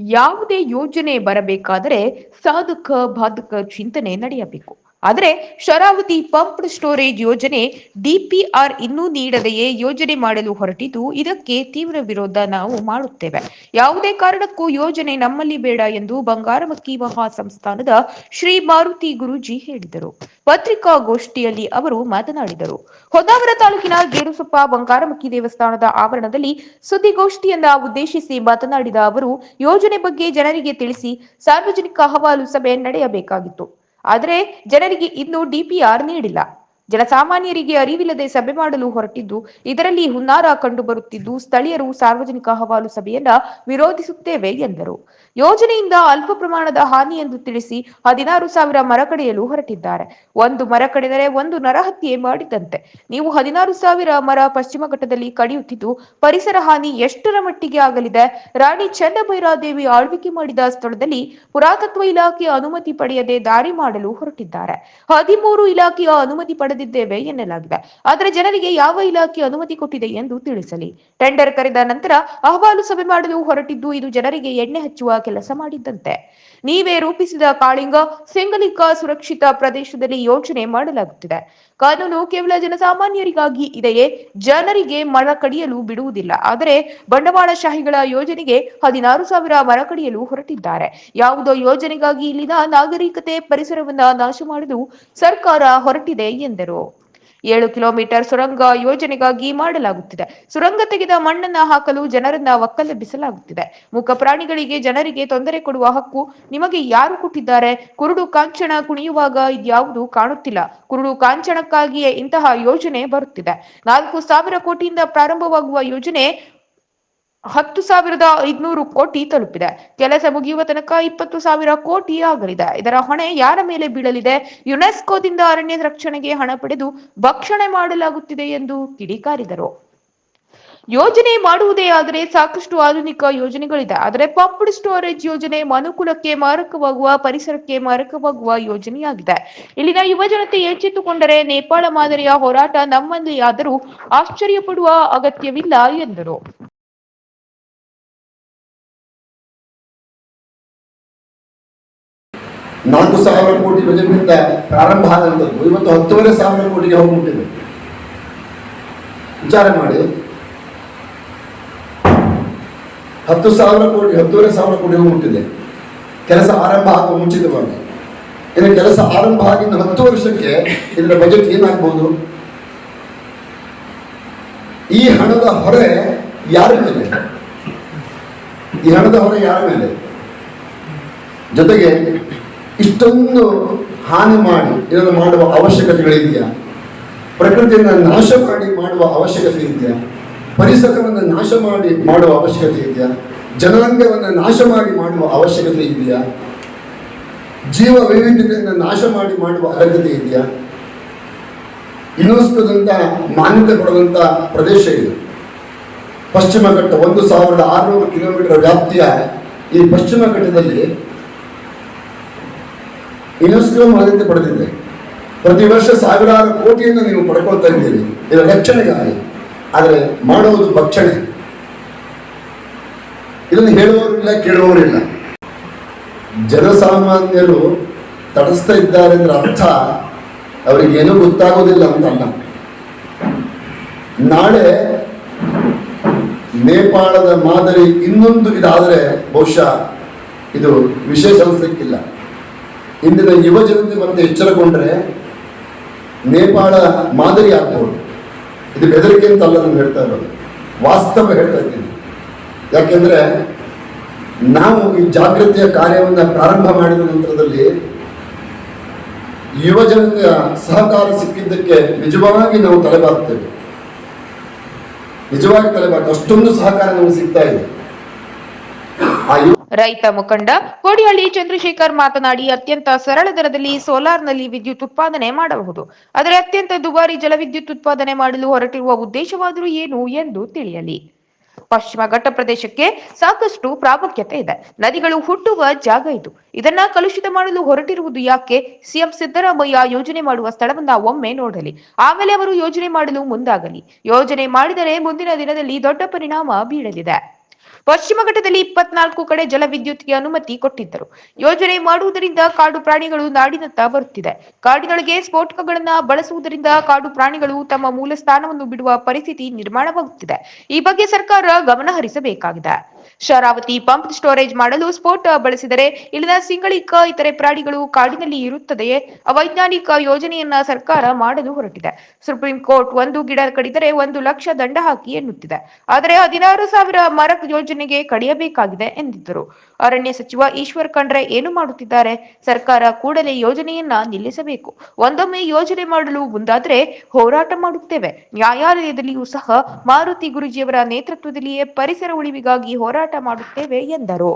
ಯಾವುದೇ ಯೋಜನೆ ಬರಬೇಕಾದರೆ ಸಾಧಕ ಬಾಧಕ ಚಿಂತನೆ ನಡೆಯಬೇಕು. ಆದರೆ ಶರಾವತಿ ಪಂಪ್ಡ್ ಸ್ಟೋರೇಜ್ ಯೋಜನೆ ಡಿಪಿಆರ್ ಇನ್ನೂ ನೀಡದೆಯೇ ಯೋಜನೆ ಮಾಡಲು ಹೊರಟಿದ್ದು ಇದಕ್ಕೆ ತೀವ್ರ ವಿರೋಧ ನಾವು ಮಾಡುತ್ತೇವೆ. ಯಾವುದೇ ಕಾರಣಕ್ಕೂ ಯೋಜನೆ ನಮ್ಮಲ್ಲಿ ಬೇಡ ಎಂದು ಬಂಗಾರಮಕ್ಕಿ ಮಹಾಸಂಸ್ಥಾನದ ಶ್ರೀ ಮಾರುತಿ ಗುರೂಜಿ ಹೇಳಿದರು. ಪತ್ರಿಕಾಗೋಷ್ಠಿಯಲ್ಲಿ ಅವರು ಮಾತನಾಡಿದರು. ಹೊನ್ನಾವರ ತಾಲೂಕಿನ ಗೇರುಸೊಪ್ಪ ಬಂಗಾರಮಕ್ಕಿ ದೇವಸ್ಥಾನದ ಆವರಣದಲ್ಲಿ ಸುದ್ದಿಗೋಷ್ಠಿಯನ್ನ ಉದ್ದೇಶಿಸಿ ಮಾತನಾಡಿದ ಅವರು, ಯೋಜನೆ ಬಗ್ಗೆ ಜನರಿಗೆ ತಿಳಿಸಿ ಸಾರ್ವಜನಿಕ ಅಹವಾಲು ಸಭೆ ನಡೆಯಬೇಕಾಗಿತ್ತು. ಆದರೆ ಜನರಿಗೆ ಇನ್ನೂ ಡಿಪಿಆರ್ ನೀಡಿಲ್ಲ. ಜನಸಾಮಾನ್ಯರಿಗೆ ಅರಿವಿಲ್ಲದೆ ಸಭೆ ಮಾಡಲು ಹೊರಟಿದ್ದು, ಇದರಲ್ಲಿ ಹುನ್ನಾರ ಕಂಡುಬರುತ್ತಿದ್ದು ಸ್ಥಳೀಯರು ಸಾರ್ವಜನಿಕ ಅಹವಾಲು ಸಭೆಯನ್ನ ವಿರೋಧಿಸುತ್ತೇವೆ ಎಂದರು. ಯೋಜನೆಯಿಂದ ಅಲ್ಪ ಪ್ರಮಾಣದ ಹಾನಿ ಎಂದು ತಿಳಿಸಿ ಹದಿನಾರು ಸಾವಿರ ಮರ ಕಡೆಯಲು ಹೊರಟಿದ್ದಾರೆ. ಒಂದು ಮರ ಕಡಿದರೆ ಒಂದು ನರಹತ್ಯೆ ಮಾಡಿದಂತೆ. ನೀವು ಹದಿನಾರು ಸಾವಿರ ಮರ ಪಶ್ಚಿಮ ಘಟ್ಟದಲ್ಲಿ ಕಡಿಯುತ್ತಿದ್ದು, ಪರಿಸರ ಹಾನಿ ಎಷ್ಟರ ಮಟ್ಟಿಗೆ ಆಗಲಿದೆ? ರಾಣಿ ಚನ್ನಭೈರಾದೇವಿ ಆಳ್ವಿಕೆ ಮಾಡಿದ ಸ್ಥಳದಲ್ಲಿ ಪುರಾತತ್ವ ಇಲಾಖೆಯ ಅನುಮತಿ ಪಡೆಯದೆ ದಾರಿ ಮಾಡಲು ಹೊರಟಿದ್ದಾರೆ. ಹದಿಮೂರು ಇಲಾಖೆಯ ಅನುಮತಿ ಪಡೆದಿದ್ದೇವೆ ಎನ್ನಲಾಗಿದೆ. ಆದರೆ ಜನರಿಗೆ ಯಾವ ಇಲಾಖೆ ಅನುಮತಿ ಕೊಟ್ಟಿದೆ ಎಂದು ತಿಳಿಸಲಿ. ಟೆಂಡರ್ ಕರೆದ ನಂತರ ಅಹವಾಲು ಸಭೆ ಮಾಡಲು ಹೊರಟಿದ್ದು ಇದು ಜನರಿಗೆ ಎಣ್ಣೆ ಹಚ್ಚುವ ಕೆಲಸ ಮಾಡಿದ್ದಂತೆ. ನೀವೇ ರೂಪಿಸಿದ ಕಾಳಿಂಗ, ಸಿಂಗಲಿಕ ಸುರಕ್ಷಿತ ಪ್ರದೇಶದಲ್ಲಿ ಯೋಜನೆ ಮಾಡಲಾಗುತ್ತಿದೆ. ಕಾನೂನು ಕೇವಲ ಜನಸಾಮಾನ್ಯರಿಗಾಗಿ ಇದೆಯೇ? ಜನರಿಗೆ ಮರ ಕಡಿಯಲು ಬಿಡುವುದಿಲ್ಲ. ಆದರೆ ಬಂಡವಾಳಶಾಹಿಗಳ ಯೋಜನೆಗೆ ಹದಿನಾರು ಸಾವಿರ ಮರ ಕಡಿಯಲು ಹೊರಟಿದ್ದಾರೆ. ಯಾವುದೋ ಯೋಜನೆಗಾಗಿ ಇಲ್ಲಿನ ನಾಗರಿಕತೆ ಪರಿಸರವನ್ನ ನಾಶ ಮಾಡಲು ಸರ್ಕಾರ ಹೊರಟಿದೆ ಎಂದರು. ಏಳು ಕಿಲೋಮೀಟರ್ ಸುರಂಗ ಯೋಜನೆಗಾಗಿ ಮಾಡಲಾಗುತ್ತಿದೆ. ಸುರಂಗ ತೆಗೆದ ಮಣ್ಣನ್ನ ಹಾಕಲು ಜನರನ್ನ ಒಕ್ಕಲೆಬ್ಬಿಸಲಾಗುತ್ತಿದೆ. ಮೂಕ ಪ್ರಾಣಿಗಳಿಗೆ ಜನರಿಗೆ ತೊಂದರೆ ಕೊಡುವ ಹಕ್ಕು ನಿಮಗೆ ಯಾರು ಕೊಟ್ಟಿದ್ದಾರೆ? ಕುರುಡು ಕಾಂಚನ ಕುಣಿಯುವಾಗ ಇದ್ಯಾವುದು ಕಾಣುತ್ತಿಲ್ಲ. ಕುರುಡು ಕಾಂಚನಕ್ಕಾಗಿಯೇ ಇಂತಹ ಯೋಜನೆ ಬರುತ್ತಿದೆ. ನಾಲ್ಕು ಸಾವಿರ ಕೋಟಿಯಿಂದ ಪ್ರಾರಂಭವಾಗುವ ಯೋಜನೆ ಹತ್ತು ಸಾವಿರದ ಐದ್ನೂರು ಕೋಟಿ ತಲುಪಿದೆ. ಕೆಲಸ ಮುಗಿಯುವ ತನಕ ಇಪ್ಪತ್ತು ಸಾವಿರ ಕೋಟಿ ಆಗಲಿದೆ. ಇದರ ಹೊಣೆ ಯಾರ ಮೇಲೆ ಬೀಳಲಿದೆ? ಯುನೆಸ್ಕೋದಿಂದ ಅರಣ್ಯ ರಕ್ಷಣೆಗೆ ಹಣ ಪಡೆದು ಭಕ್ಷಣೆ ಮಾಡಲಾಗುತ್ತಿದೆ ಎಂದು ಕಿಡಿಕಾರಿದರು. ಯೋಜನೆ ಮಾಡುವುದೇ ಆದರೆ ಸಾಕಷ್ಟು ಆಧುನಿಕ ಯೋಜನೆಗಳಿದೆ. ಆದರೆ ಪಂಪ್ಡ್ ಸ್ಟೋರೇಜ್ ಯೋಜನೆ ಮನುಕುಲಕ್ಕೆ ಮಾರಕವಾಗುವ, ಪರಿಸರಕ್ಕೆ ಮಾರಕವಾಗುವ ಯೋಜನೆಯಾಗಿದೆ. ಇಲ್ಲಿನ ಯುವ ಜನತೆ ಎಚ್ಚೆತ್ತುಕೊಂಡರೆ ನೇಪಾಳ ಮಾದರಿಯ ಹೋರಾಟ ನಮ್ಮಲ್ಲಿ ಆದರೂ ಆಶ್ಚರ್ಯ ಪಡುವ ಅಗತ್ಯವಿಲ್ಲ ಎಂದರು. ನಾಲ್ಕು ಸಾವಿರ ಕೋಟಿ ಬಜೆಟ್ನಿಂದ ಪ್ರಾರಂಭ ಆದಂಥದ್ದು ಇವತ್ತು ಹತ್ತುವರೆ ಸಾವಿರ ಕೋಟಿಗೆ ಹೋಗ್ಬಿಟ್ಟಿದೆ ವಿಚಾರ ಮಾಡಿ. ಹತ್ತು ಸಾವಿರ ಕೋಟಿ, ಹತ್ತುವರೆ ಸಾವಿರ ಕೋಟಿ ಹೋಗ್ಬಿಟ್ಟಿದೆ ಕೆಲಸ ಆರಂಭ ಆಗುವ ಮುಂಚಿತವಾಗಿ ಇನ್ನು ಕೆಲಸ ಆರಂಭ ಆಗಿದ್ದು ಹತ್ತು ವರ್ಷಕ್ಕೆ ಇದರ ಬಜೆಟ್ ಏನಾಗ್ಬೋದು? ಈ ಹಣದ ಹೊರೆ ಯಾರ ಮೇಲೆ? ಈ ಹಣದ ಹೊರೆ ಯಾರ ಮೇಲೆ? ಜೊತೆಗೆ ಇಷ್ಟೊಂದು ಹಾನಿ ಮಾಡಿ ಇದನ್ನು ಮಾಡುವ ಅವಶ್ಯಕತೆಗಳಿದೆಯಾ? ಪ್ರಕೃತಿಯನ್ನು ನಾಶ ಮಾಡಿ ಮಾಡುವ ಅವಶ್ಯಕತೆ ಇದೆಯಾ ಪರಿಸರವನ್ನು ನಾಶ ಮಾಡಿ ಮಾಡುವ ಅವಶ್ಯಕತೆ ಇದೆಯಾ ಜನಾಂಗವನ್ನು ನಾಶ ಮಾಡಿ ಮಾಡುವ ಅವಶ್ಯಕತೆ ಇದೆಯಾ ಜೀವ ವೈವಿಧ್ಯತೆಯನ್ನು ನಾಶ ಮಾಡಿ ಮಾಡುವ ಅಗತ್ಯತೆ ಇದೆಯಾ ಯುನೆಸ್ಕೋದಂತ ಮಾನ್ಯತೆ ಪಡೆದಂತ ಪ್ರದೇಶ ಇದು. ಪಶ್ಚಿಮ ಘಟ್ಟ ಒಂದು ಸಾವಿರದ ಆರುನೂರು ಕಿಲೋಮೀಟರ್ ವ್ಯಾಪ್ತಿಯ ಈ ಪಶ್ಚಿಮ ಘಟ್ಟದಲ್ಲಿ ಯುನೆಸ್ಕೋ ಮಾನ್ಯತೆ ಪಡೆದಿದೆ. ಪ್ರತಿ ವರ್ಷ ಸಾವಿರಾರು ಕೋಟಿಯನ್ನು ನೀವು ಪಡ್ಕೊಳ್ತಾ ಇದ್ದೀರಿ. ಇದರ ರಕ್ಷಣೆಗಾಗಿ. ಆದರೆ ಮಾಡುವುದು ಭಕ್ಷಣೆ. ಇದನ್ನು ಹೇಳುವವರಿಲ್ಲ ಕೇಳುವವರಿಲ್ಲ ಜನಸಾಮಾನ್ಯರು ತಟಸ್ಥ ಇದ್ದಾರೆ ಅಂದ್ರೆ ಅರ್ಥ. ಅವರಿಗೆ ಏನೂ ಗೊತ್ತಾಗೋದಿಲ್ಲ ಅಂತ ನಾಳೆ ನೇಪಾಳದ ಮಾದರಿ ಇನ್ನೊಂದು ಇದಾದರೆ ಬಹುಶಃ ಇದು ವಿಶೇಷ ಅನಿಸ್ಲಿಕ್ಕಿಲ್ಲ. ಇಂದಿನ ಯುವ ಜನತೆ ಮತ್ತೆ ಎಚ್ಚರಗೊಂಡ್ರೆ ನೇಪಾಳ ಮಾದರಿ ಆಗ್ಬೋದು. ಇದು ಬೆದರಿಕೆ ಅಂತ ಅಲ್ಲ ನಾನು ಹೇಳ್ತಾ ಇರೋದು. ವಾಸ್ತವ ಹೇಳ್ತಾ ಇದ್ದೀನಿ. ಯಾಕೆಂದ್ರೆ ನಾವು ಈ ಜಾಗೃತಿಯ ಕಾರ್ಯವನ್ನು ಪ್ರಾರಂಭ ಮಾಡಿದ ನಂತರದಲ್ಲಿ ಯುವ ಜನತೆಯ ಸಹಕಾರ ಸಿಕ್ಕಿದ್ದಕ್ಕೆ ನಿಜವಾಗಿ ನಾವು ತಲೆಬಾಗ್ತೇವೆ ನಿಜವಾಗಿ ತಲೆಬಾಗ್ತೇವೆ ಅಷ್ಟೊಂದು ಸಹಕಾರ ನಮಗೆ ಸಿಗ್ತಾ ಇದೆ. ಆ ಯುವ ರೈತ ಮುಖಂಡ ಕೋಡಿಹಳ್ಳಿ ಚಂದ್ರಶೇಖರ್ ಮಾತನಾಡಿ ಅತ್ಯಂತ ಸರಳ ದರದಲ್ಲಿ ಸೋಲಾರ್ನಲ್ಲಿ ವಿದ್ಯುತ್ ಉತ್ಪಾದನೆ ಮಾಡಬಹುದು. ಆದರೆ ಅತ್ಯಂತ ದುಬಾರಿ ಜಲವಿದ್ಯುತ್ ಉತ್ಪಾದನೆ ಮಾಡಲು ಹೊರಟಿರುವ ಉದ್ದೇಶವಾದರೂ ಏನು ಎಂದು ತಿಳಿಯಲಿ. ಪಶ್ಚಿಮ ಘಟ್ಟ ಪ್ರದೇಶಕ್ಕೆ ಸಾಕಷ್ಟು ಪ್ರಾಮುಖ್ಯತೆ ಇದೆ. ನದಿಗಳು ಹುಟ್ಟುವ ಜಾಗ ಇದು. ಇದನ್ನ ಕಲುಷಿತ ಮಾಡಲು ಹೊರಟಿರುವುದು ಯಾಕೆ? ಸಿಎಂ ಸಿದ್ದರಾಮಯ್ಯ ಯೋಜನೆ ಮಾಡುವ ಸ್ಥಳವನ್ನ ಒಮ್ಮೆ ನೋಡಲಿ. ಆಮೇಲೆ ಅವರು ಯೋಜನೆ ಮಾಡಲು ಮುಂದಾಗಲಿ. ಯೋಜನೆ ಮಾಡಿದರೆ ಮುಂದಿನ ದಿನದಲ್ಲಿ ದೊಡ್ಡ ಪರಿಣಾಮ ಬೀಳಲಿದೆ. ಪಶ್ಚಿಮ ಘಟ್ಟದಲ್ಲಿ ಇಪ್ಪತ್ನಾಲ್ಕು ಕಡೆ ಜಲವಿದ್ಯುತ್ಗೆ ಅನುಮತಿ ಕೊಟ್ಟಿದ್ದರು. ಯೋಜನೆ ಮಾಡುವುದರಿಂದ ಕಾಡು ಪ್ರಾಣಿಗಳು ನಾಡಿನತ್ತ ಬರುತ್ತಿದೆ. ಕಾಡಿನೊಳಗೆ ಸ್ಫೋಟಕಗಳನ್ನ ಬಳಸುವುದರಿಂದ ಕಾಡು ಪ್ರಾಣಿಗಳು ತಮ್ಮ ಮೂಲ ಸ್ಥಾನವನ್ನು ಬಿಡುವ ಪರಿಸ್ಥಿತಿ ನಿರ್ಮಾಣವಾಗುತ್ತಿದೆ. ಈ ಬಗ್ಗೆ ಸರ್ಕಾರ ಗಮನ ಹರಿಸಬೇಕಾಗಿದೆ ಶರಾವತಿ ಪಂಪ್ ಸ್ಟೋರೇಜ್ ಮಾಡಲು ಸ್ಫೋಟ ಬಳಸಿದರೆ ಇಲ್ಲಿನ ಸಿಂಗಳಿಕ, ಇತರೆ ಪ್ರಾಣಿಗಳು ಕಾಡಿನಲ್ಲಿ ಇರುತ್ತದೆಯೇ? ಅವೈಜ್ಞಾನಿಕ ಯೋಜನೆಯನ್ನ ಸರ್ಕಾರ ಮಾಡಲು ಹೊರಟಿದೆ. ಸುಪ್ರೀಂ ಕೋರ್ಟ್ ಒಂದು ಗಿಡ ಕಡಿದರೆ ಒಂದು ಲಕ್ಷ ದಂಡ ಹಾಕಿ ಎನ್ನುತ್ತಿದೆ. ಆದರೆ ಹದಿನಾರು ಸಾವಿರ ಮರ ಯೋಜನೆಗೆ ಕಡಿಯಬೇಕಾಗಿದೆ ಎಂದಿದ್ದರು. ಅರಣ್ಯ ಸಚಿವ ಈಶ್ವರ್ ಖಂಡ್ರೆ ಏನು ಮಾಡುತ್ತಿದ್ದಾರೆ? ಸರ್ಕಾರ ಕೂಡಲೇ ಯೋಜನೆಯನ್ನ ನಿಲ್ಲಿಸಬೇಕು. ಒಂದೊಮ್ಮೆ ಯೋಜನೆ ಮಾಡಲು ಮುಂದಾದ್ರೆ ಹೋರಾಟ ಮಾಡುತ್ತೇವೆ. ನ್ಯಾಯಾಲಯದಲ್ಲಿಯೂ ಸಹ ಮಾರುತಿ ಗುರುಜಿಯವರ ನೇತೃತ್ವದಲ್ಲಿಯೇ ಪರಿಸರ ಉಳಿವಿಗಾಗಿ ಹೋರಾಟ ಮಾಡುತ್ತೇವೆ ಎಂದರು.